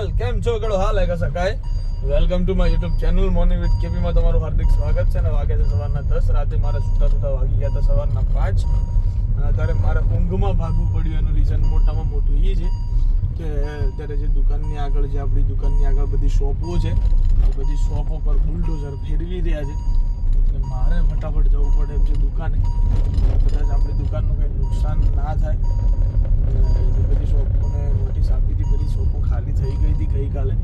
હાલ, કેમ છો કડો? હાલ હે સકાય welcome to my YouTube channel morning with K P માં તમારું હાર્દિક સ્વાગત છે ને વાગે છે સવારના દસ, રાતે મારા સુતા સુતા વાગી ગયા હતા સવારના પાંચ. અને અત્યારે મારે ઊંઘમાં ભાગવું પડ્યું એનું રીઝન મોટામાં મોટું એ છે કે અત્યારે જે દુકાનની આગળ જે આપણી દુકાનની આગળ બધી શોપો છે એ બધી શોપો પર બુલડોઝર ફેરવી રહ્યા છે. એટલે મારે ફટાફટ જવું પડે એમ છે દુકાને. કદાચ આપણી દુકાનનું કંઈ નુકસાન ના થાય. શોપો ખાલી થઈ ગઈ હતી ગઈકાલે.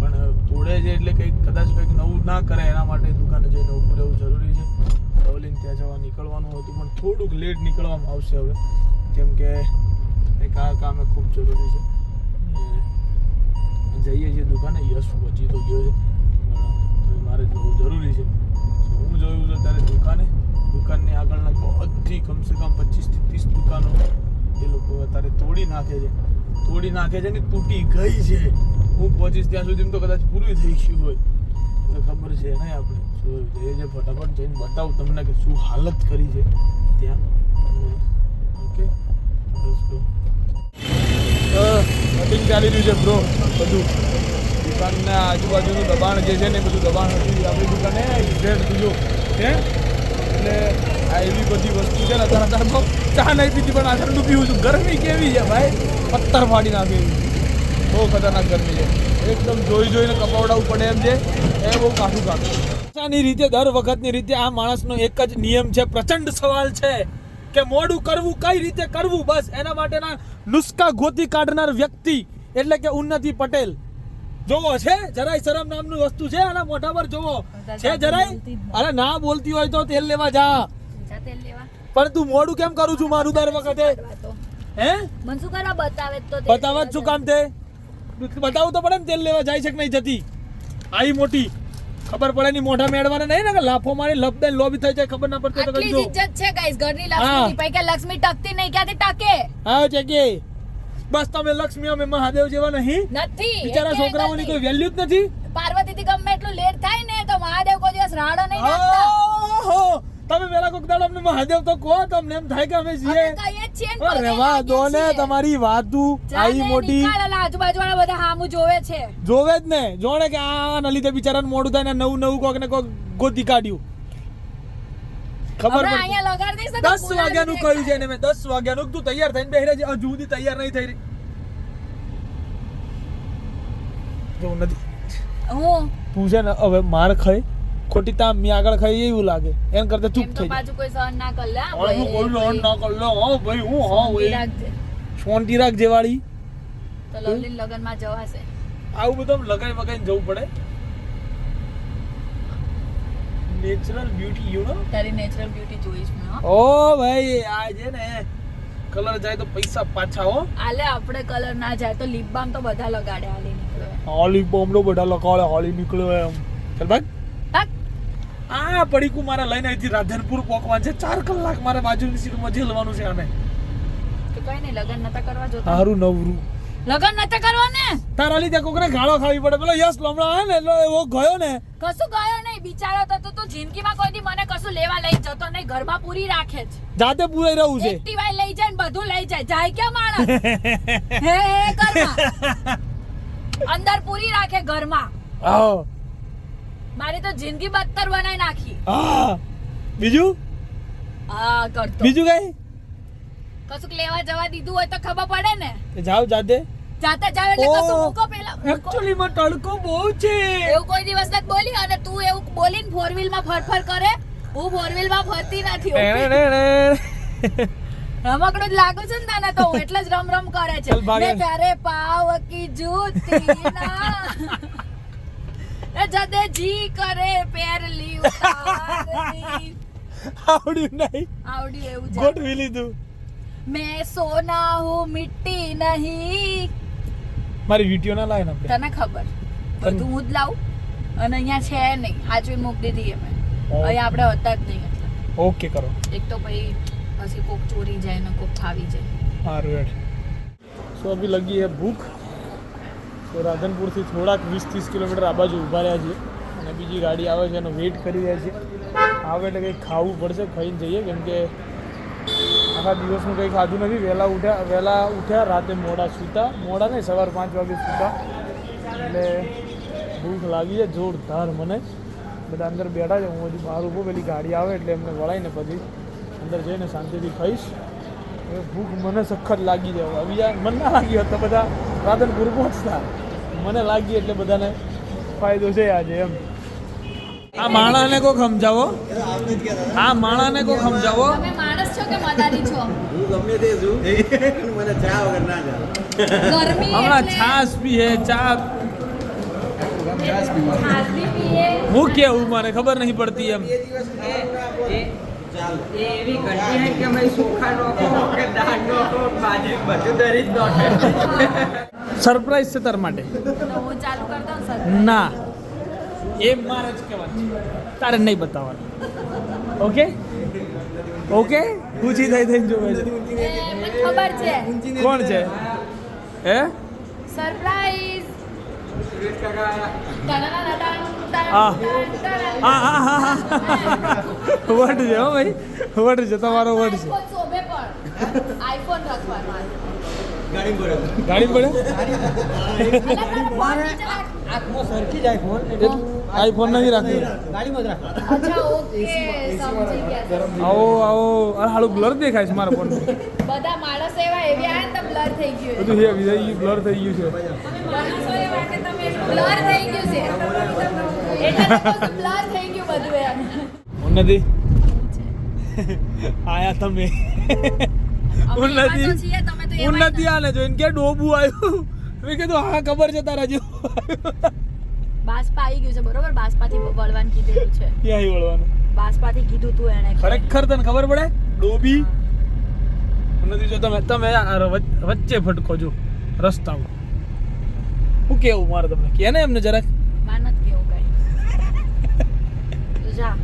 પણ તોડે છે એટલે કંઈક કદાચ કંઈક નવું ના કરે એના માટે દુકાને જઈને ઊભું રહેવું જરૂરી છે. રવલીને ત્યાં જવા નીકળવાનું હતું, પણ થોડુંક લેટ નીકળવામાં આવશે હવે. કેમ કે કંઈક આ કામે ખૂબ જરૂરી છે. જઈએ છીએ દુકાને, યશ પહોંચી તો ગયો છે. પણ મારે જવું જરૂરી છે. હું જોયું તો ત્યારે દુકાને, દુકાનની આગળના બધી કમસે કમ પચીસથી ત્રીસ દુકાનો એ લોકો અત્યારે તોડી નાખે છે. તોડી નાખે છે ને તૂટી ગઈ છે. હું પહોંચીશ ત્યાં સુધી તો કદાચ પૂરી થઈ ગયું હોય. તો ખબર છે નહીં આપણે? શું જઈએ છે ફટાફટ જઈને બતાવું તમને કે શું હાલત કરી છે ત્યાં. ઓકે? કટિંગ ચાલી રહ્યું છે બ્રો બધું. દુકાનના આજુબાજુનું દબાણ જે છે ને બધું દબાણ આપણી દુકાને ઇઝેડ બીજો છે એટલે આ એવી બધી વસ્તુ છે ને અત્યારે અત્યારે તો ચા નહીં પીધી પણ આગળ ડૂબ્યું છું. ગરમી કેવી છે ભાઈ? પથ્થર ફાડી નાખે બહુ. ખતરનાક ગરમી છે. એકદમ જોઈ જોઈને કપાવડાવવું પડે એમ છે. એ બહુ કાઠું કાઠું ની રીતે, દર વખતની રીતે આ માણસનો એક જ નિયમ છે. પ્રચંડ સવાલ છે કે મોડું કરવું, કઈ રીતે કરવું? બસ એના માટેના નુસ્ખા ગોતી કાઢનાર વ્યક્તિ એટલે કે ઉન્નતિ પટેલ. જોવો છે જરાય શરમ નામનું વસ્તુ છે આના મોઢા પર જોવો છે જરાય? અરે ના બોલતી હોય તો તેલ લેવા જા. પણ તું મોડું કેમ કરું છું મારું દર વખતે? હે મન શું કરવા બતાવે તો તે. શું કામ તે? બતાવું તો પડે ને તેલ લેવા જાય છે કે નહીં જતી? આઈ મોટી. ખબર પડે ની મોઢા મેળવાના નહીં ને લાફો મારી લપ દઈને લોબી થઈ જાય ખબર ના પડતી તો આટલી ઇજ્જત છે ગાઈસ ઘરની લક્ષ્મી પૈકે લક્ષ્મી ટકતી નહીં ક્યાંથી ટકે? હા ચેકે બસ તમે લક્ષ્મી અમે મહાદેવ જેવા નહીં. નથી બિચારા છોકરાઓની કોઈ વેલ્યુ જ નથી? પાર્વતી થી ગમે એટલું લેટ થાય ને તો મહાદેવ કોઈ દિવસ રાડો નહીં નાખતા. તમે પેલા કોક દાડો અમને મહાદેવ તો કહો તમને એમ થાય કે અમે જીએ રેવા દો ને તમારી વાતું આવી મોટી. આજુબાજુ વાળા બધા હામું જોવે છે. જોવે જ ને. જોણે કે આ ના લીધે બિચારાને મોડું થાય ને નવું નવું કોક ને કોક ગોતી કાઢ્યું. ખબર પડે. દસ વાગ્યાનું કહ્યું છે ને મેં. દસ વાગ્યાનું. તું તૈયાર થઈને બેહી રહેજે. હજુ સુધી તૈયાર નહીં થઈ રહી. જો નથી હું? તું છે ને હવે માર ખાઈ. ખોટી તામ મી આગળ ખાઈ એવું લાગે. એમ કરતા ચૂપ થઈ બાજુ કોઈ સહન ના કર લે હા, કોઈ સહન ના કર લે. હો ભાઈ હું હા ભાઈ. શાંતિ રાખજે વાળી. તો લવલી લગનમાં જવાશે. આવું બધું લગાઈ વગાઈને જવું પડે. નેચરલ બ્યુટી યુ નો તારી નેચરલ બ્યુટી જોઈશ મેં ઓ ભાઈ આ છે ને કલર જાય તો પૈસા પાછા હો. આલે આપણે કલર ના જાય તો લિપ બામ તો બધા લગાડે આલી નીકળે. હા લિપ બામ નો બધા લગાડે હાલી નીકળે એમ. ચાલ ભાગ. આ પડીકું મારે લઈને અહીંથી રાધનપુર પોકવાન છે. ચાર કલાક મારે બાજુની સીટમાં જેલવાનું છે આને. તો કઈ નહીં લગન નતા કરવા જોતા. તારું નવરું. લગન નતા કરવા ને તારા લીધે કોકને ગાળો ખાવી પડે. પેલો યસ લમણા આવે ને એટલે એવો ગયો ને. કશું ગયો નહીં. બિચારો તો તું- જિંદગીમાં કોઈ દી મને કશું લેવા લઈ જતો નહીં. ઘરમાં પૂરી રાખે છે જાતે પૂરાઈ રહું છે. એક્ટિવા લઈ જાય ને બધું લઈ જાય. જાય કે માણસ? હે હે ઘરમાં. અંદર પૂરી રાખે ઘરમાં. હા મારી તો જિંદગી બદતર બનાવી નાખી. હા બીજું? હા કરતો. બીજું કઈ? કશુંક લેવા જવા દીધું હોય તો ખબર પડે ને. જાવ જાતે. જાતે જાવ એટલે કશું મૂકો પેલા એક્ચ્યુઅલી માં તડકો બહુ છે. એવું કોઈ દિવસ નથી બોલી અને તું એવું બોલીને ફોર વ્હીલમાં ફરફર કરે. હું ફોર વ્હીલમાં ફરતી નથી રમકડું જ લાગુ છું ને તને તો એટલે જ રમ રમ કરે છે. ને તારે પાવ કી જૂતી ના. એ જદે જી કરે પેર લી ઉતારી આવડ્યું નહીં. આવડ્યું એવું છે ગોઠવી લીધું. મેં સોના હું મિટ્ટી નહીં. મારી વીડિયો ના લાય ને આપણે. તને ખબર. બધું હું જ લાવું. અને અહીંયા છે નહીં. હાચવી મોકલી દઈએ અમે. અહીંયા આપણે હતા જ નહીં એટલે. ઓકે કરો. એક તો પછી પછી કોક ચોરી જાય ને કોક ખાવી જાય. સારું હેડ. સો અભી લગી હે ભૂખ. તો રાધનપુરથી થોડાક વીસ ત્રીસ કિલોમીટર આ બાજુ ઊભા રહ્યા છીએ. અને બીજી ગાડી આવે છે એનો વેઇટ કરી રહ્યા છીએ. આવે એટલે કંઈક ખાવું પડશે ખાઈને જઈએ. કેમ કે આખા દિવસનું કંઈ ખાધું નથી. વહેલા ઉઠ્યા વહેલા ઉઠ્યા, રાતે મોડા સૂતા. મોડા નહીં, સવાર પાંચ વાગે સૂતા. એટલે ભૂખ લાગી છે, જોરદાર મને. બધા અંદર બેઠા છે, હું હજી બહાર ઊભો, પેલી ગાડી આવે એટલે એમને વળાઈને પછી અંદર જઈને શાંતિથી ખાઈશ. એ ભૂખ મને સખત લાગી હવે બીજા મને ના લાગી હોત તો બધા રાધનપુર પહોંચતા. મને લાગી એટલે બધાને ફાયદો છે આજે એમ. આ માણાને કો સમજાવો. આ માણાને કો સમજાવો. કે મદારી છો? હું ગમે તે છું. મને ચા વગર ના ચાલે. ગરમી હમણાં એટલે છાશ પીએ ચા. છાશ હું કેવું મને ખબર નહીં પડતી એમ. એવી ઘંટી હે કે ભાઈ સુખા નોખો કે દાળ નોખો બાજરી બધું દરી જ નોખે સરપ્રાઈઝ છે તાર માટે. ના એ મારે જ કહેવાનું તારે નહીં બતાવવાનું. Okay okay? ઊંચી થઈ થઈને જોવે છે ખબર છે. કોણ છે? હે? સરપ્રાઈઝ. હા. હા હા હા હા. વટ છે હો ભાઈ. વટ છે તમારો વટ છે. આઈફોન રાખવાનો. ગાડી પડે ગાડી પડે આંખમાં સરખી જાય ફોન આઈફોન નહીં રાખ્યો ગાડીમાં જ રાખો. અચ્છા ઓકે સમજી ગયા આવો આવો. અરે હાલું બ્લર દેખાય છે મારા ફોન બધા માણસ એવા એવી આવે તો બ્લર થઈ ગયું બધું હે વિજય બ્લર થઈ ગયું છે. માણસો એવા કે તમે બ્લર થઈ ગયું છે. એટલે બ્લર થઈ ગયું બધું એમ. ઉન્નતિ? આયા તમે. ઉન્નતિ? ઉન્નતિ આને જોઈને કે ડોબું આવ્યું મેં કીધું હા ખબર છે તારા જેવું બાસપા આવી ગયું છે બરોબર? બાસ્પાથી વળવાનું કીધેલું છે. ક્યાંય વળવાનું? બાસ્પાથી કીધું તું એને ખરેખર તને ખબર પડે? ડોબી? નથી જો તમે તમે વચ્ચે ફટકો જો રસ્તામાં હું કેવું મારે તમને? કે ને એમને જરાક? માનત કેવું કઈ. જા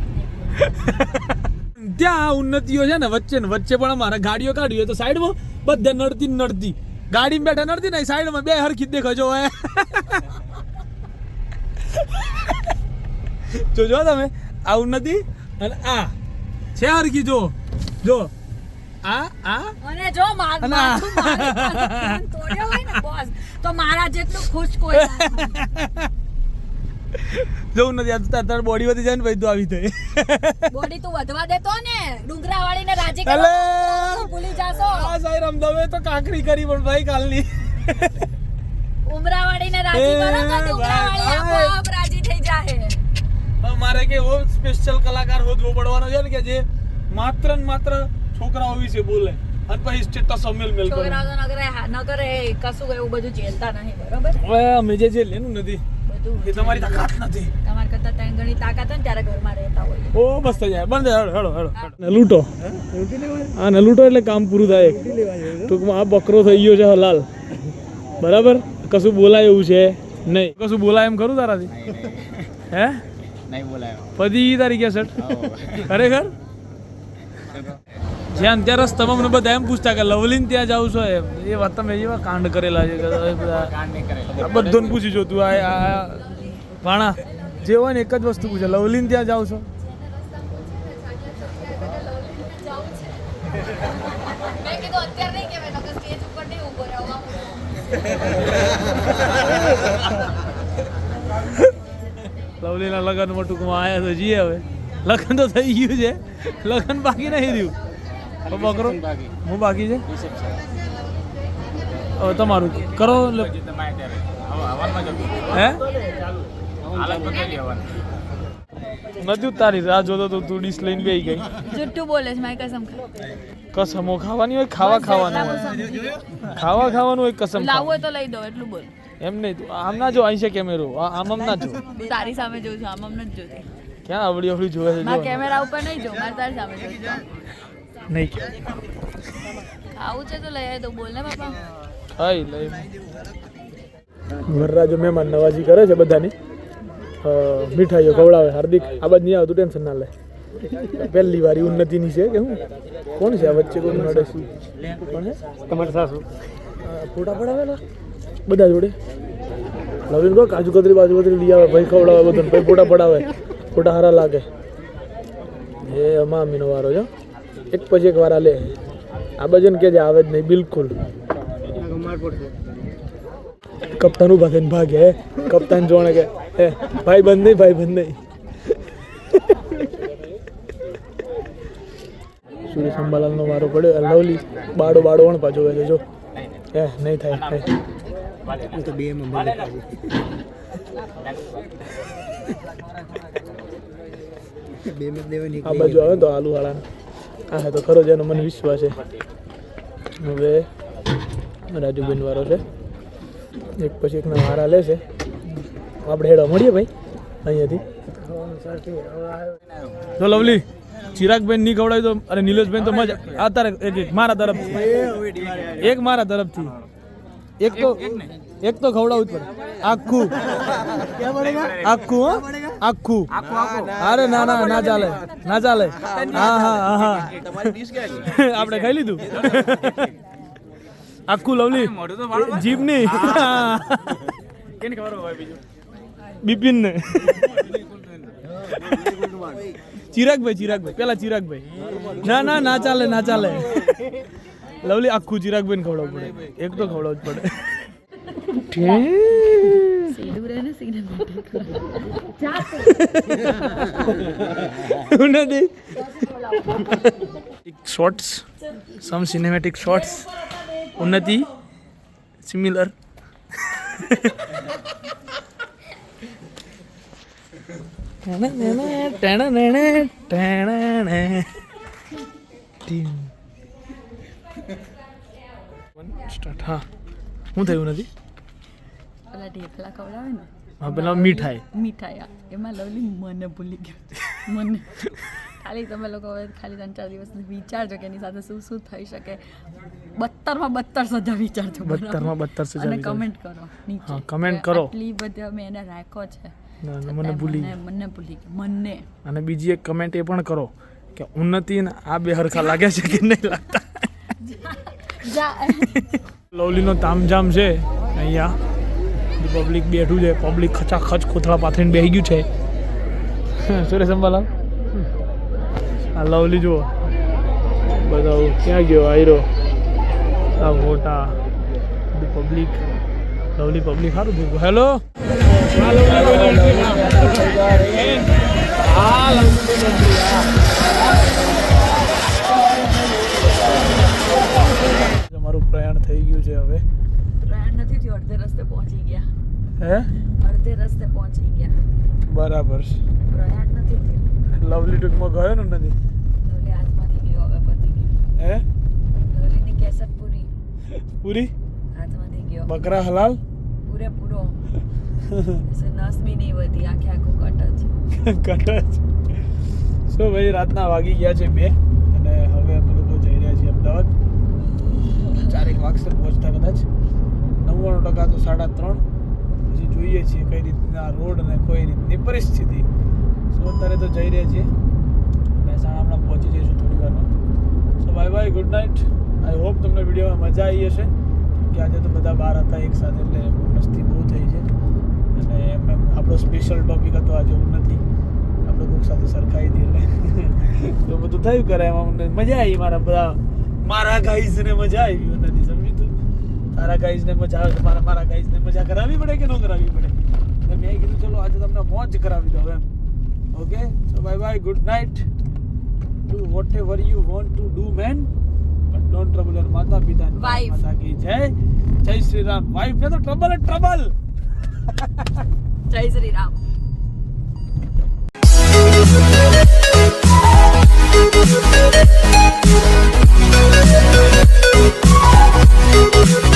ત્યાં ઉન્નતિઓ છે ને વચ્ચે ને વચ્ચે પણ અમારે ગાડીઓ કાઢી હોય તો સાઈડમાં બધે નડતી નડતી. ગાડીમાં બેઠા નડતી ને સાઈડમાં બે હરખી દેખો જો હે જો જો તમે આવું નથી. અને આ છે હરકી જો જો. આ આ. અને જો માર તોડ્યો હોય ને બોસ. તો મારા જેટલું ખુશ કોઈ જોઉં નથી આ તાર બોડી વધી જાય ને ભાઈ તું આવી થઈ બોડી તું વધવા દેતો ને ડુંગરા વાળીને રાજી કરો. ભૂલી જાશો. આ સાહેબ રમદવે તો કાકરી કરી પણ ભાઈ કાલની. ઉમરા વાળીને રાજી કરો તો ભાઈ, આપોઆપ રાજી થઈ જાહે? મારે કે એવો સ્પેશિયલ કલાકાર હોદવો પડવાનો છે ને કે જે માત્ર ને માત્ર છોકરાઓ વિશે બોલે અને પછી સ્ટેટસ અમેલ મેલ કરે. છોકરાઓ નગરે હા નગરે કશું એવું બધું ઝેલતા નહીં બરોબર? હવે અમે જે જે લેનું નથી બધું એ તમારી તાકાત નથી. તમારે કરતા ત્રણ ગણી તાકાત હોય ને ત્યારે ઘરમાં રહેતા હોય. ઓ બસ થઈ જાય બંધ હેડો હેડો હેડો ને લૂંટો. હા ને લૂંટો એટલે કામ પૂરું થાય ટૂંકમાં આ બકરો થઈ ગયો છે હલાલ. બરાબર? કશું બોલાય એવું છે? નહીં. કશું બોલાય એમ ખરું તારાથી? હે? નહીં બોલાય પછી તારી ગયા સટ ખરેખર? જ્યાં ત્યાં રસ્તામાં મને બધા એમ પૂછતા કે લવલીન ત્યાં જાવ છો? એમ. એ વાત તમે એવા કાંડ કરેલા છે બધા પૂછી જો તું આ આ ભાણા જે હોય ને એક જ વસ્તુ પૂછે લવલીન ત્યાં જાવ છો મેં કીધું અત્યારે નહીં કહેવાય નકર સ્ટેજ ઉપર નહીં ઊભો રહેવા લવલીના લગ્નમાં ટૂંકમાં આવ્યા તો જઈએ હવે. લગ્ન તો થઈ ગયું છે. લગ્ન બાકી નહીં રહ્યું બકરો હું બાકી છે? હવે તમારું કરો હે? નથી ઉતારી. રાહ જોતો તો તું ડીશ લઈને બેસી ગઈ. જુઠ્ઠું બોલે છે મારી કસમ કસમો ખાવાની હોય ખાવા ખાવાનું હોય. ખાવા ખાવાનું હોય કસમ લાવો તો લઈ દો એટલું બોલ. એમ નહીં આમ ના જો અહીં છે કેમેરો. આમ આમ ના જો. તારી સામે જોઉં છું આમ આમ નથી જોતી. ક્યાં આવડી આવડી જોવે છે મારા કેમેરા ઉપર નહીં જો મારે તારી સામે જોઉં નહીં આવું છે તો લઈ આવી દો બોલ ને બાપા. ખાઈ લઈ વરરાજો મહેમાન નવાજી કરે છે બધાની. મીઠાઈઓ ખવડાવે હાર્દિક. આ બાજુ નહીં આવતું ટેન્શન ના લે. પહેલી વારી ઉન્નતિની છે કે હું? કોણ છે આ વચ્ચે કોઈ નડે? શું કોણ તમારે સાસુ. ફોટા પડાવેલા? બધા જોડે? નવીન કહો કાજુ કતરી બાજુ કતરી લઈ આવે ભાઈ ખવડાવે બધું ભાઈ ફોટા પડાવે. ફોટા સારા લાગે. એ અમા અમીનો વારો છે એક પછી એક વાર લે આ બાજુ કે જે આવે જ નહીં બિલકુલ. કપ્તાન ઊભા થઈને ભાગે કપ્તાન જોણે કે હે ભાઈ બંધ નહીં ભાઈ બંધ નહીં. સુરેશ અંબાલાલનો મારો પડ્યો. લવલી બાડો બાડો પણ પાછો ગયો જો. એ નહીં થાય હું. તો બે માં આ બાજુ આવે તો આલુ વાળા આ હે તો ખરો જેનો મને વિશ્વાસ છે. હવે રાજુબેન વાળો છે. એક પછી એકના વારા લેશે આપણે હેડો મળીએ ભાઈ અહીંયાથી. તો લવલી. ચિરાગબેન નહીં ખવડાવી તો અને નિલેશબેન તો મજા આ તારે એક એક મારા તરફથી. એક મારા તરફથી. એક તો એક તો ખવડાવું જ પડે. આખું. આખું આખું. અરે ના ના ના ચાલે. ના ચાલે. હા હા હા હા. આપણે ખાઈ લીધું? આખું લવલી. જીપની બિપિન ને ચિરાગભાઈ ચિરાગભાઈ. પેલા ચિરાગભાઈ. ના ના ના ચાલે ના ચાલે. લવલી, આખું ચિરાગભાઈ ખવડાવવું પડે. એક તો ખવડાવવું જ પડે. Shorts some cinematic shorts Unnati. Similar start. હા. થયું નથી? પેલા ઢેફલા ખવડાવે ને. હા પેલા મીઠાઈ. મીઠાઈ. એમાં લવલી મને ભૂલી ગયો. મને. ખાલી તમે લોકો હવે ખાલી ત્રણ ચાર દિવસ વિચારજો કે એની સાથે શું શું થઈ શકે. બત્તરમાં બત્તર સજા વિચારજો? બત્તરમાં બત્તર સજા અને કમેન્ટ કરો નીચે. હા, comment કરો. એટલી બધી અમે એને રાખ્યો છે. મને ભૂલી મને ભૂલી મને. અને બીજી એક કમેન્ટ એ પણ કરો કે ઉન્નતિ ને આ બે હરખા લાગે છે કે નહીં લાગતા? લવલીનો તામઝામ છે અહીંયા. પબ્લિક બેઠું છે. પબ્લિક ખચાખચ કોથળા પાથરીને બેસી ગયું છે. સુરેશ અંબાલાલ આ લવલી જુઓ. બધા ક્યાં ગયો આયરો? આ મોટા. પબ્લિક લવલી પબ્લિક સારું થયું હેલો અમારું પ્રયાણ થઈ ગયું છે હવે. પ્રયાણ નથી થયું અડધે રસ્તે પહોંચી ગયા. હે? અડધે રસ્તે પહોંચી ગયા. બરાબર પ્રયાણ નથી થયું. લવલી ટૂંકમાં ગયો ને નથી લવલી હાથમાંથી ગયો હવે પતી ગયું. હે? લવલીની પૂરી. પૂરી? હાથમાંથી ગયો. બકરા હલાલ? પૂરેપૂરો. એસે નસ બી નહીં વધી આખે આખું કટ જ કટચ સો ભાઈ રાતના વાગી ગયા છે બે અને હવે અમે લોકો જઈ રહ્યા છીએ અમદાવાદ ચારેક વાગશે પહોંચતા કદાચ નવ્વાણું ટકા તો સાડા ત્રણ પછી જોઈએ છીએ કઈ રીતના રોડ અને કોઈ રીતની પરિસ્થિતિ। સો અત્યારે તો જઈ રહ્યા છીએ। મહેસાણા હમણાં પહોંચી જઈશું થોડી વારમાં। So bye bye good night I hope તમને વિડીયોમાં મજા આવી હશે। કે આજે તો બધા બહાર હતા એક સાથે, એટલે મસ્તી બહુ થઈ છે। અને એમ એમ આપણો સ્પેશિયલ ટોપિક હતો આજે નથી. આપણે કોઈક સાથે સરખાઈ હતી એટલે તો બધું થયું કરે એમાં મને મજા આવી મારા બધા. મારા ગાઈઝને મજા આવી નથી સમજી તું? તારા ગાઈઝને મજા આવે મારા મારા ગાઈઝને મજા કરાવવી પડે કે ન કરાવવી પડે? એટલે મેં કીધું ચલો આજે તમને મોજ કરાવી દઉં એમ. Okay so bye bye good night do whatever you want to do man but don't trouble your માતા પિતા માતા કી જય. જય શ્રી રામ. વાઇફ ને તો ટ્રબલ ટ્રબલ జై శ్రీరామ్ Thank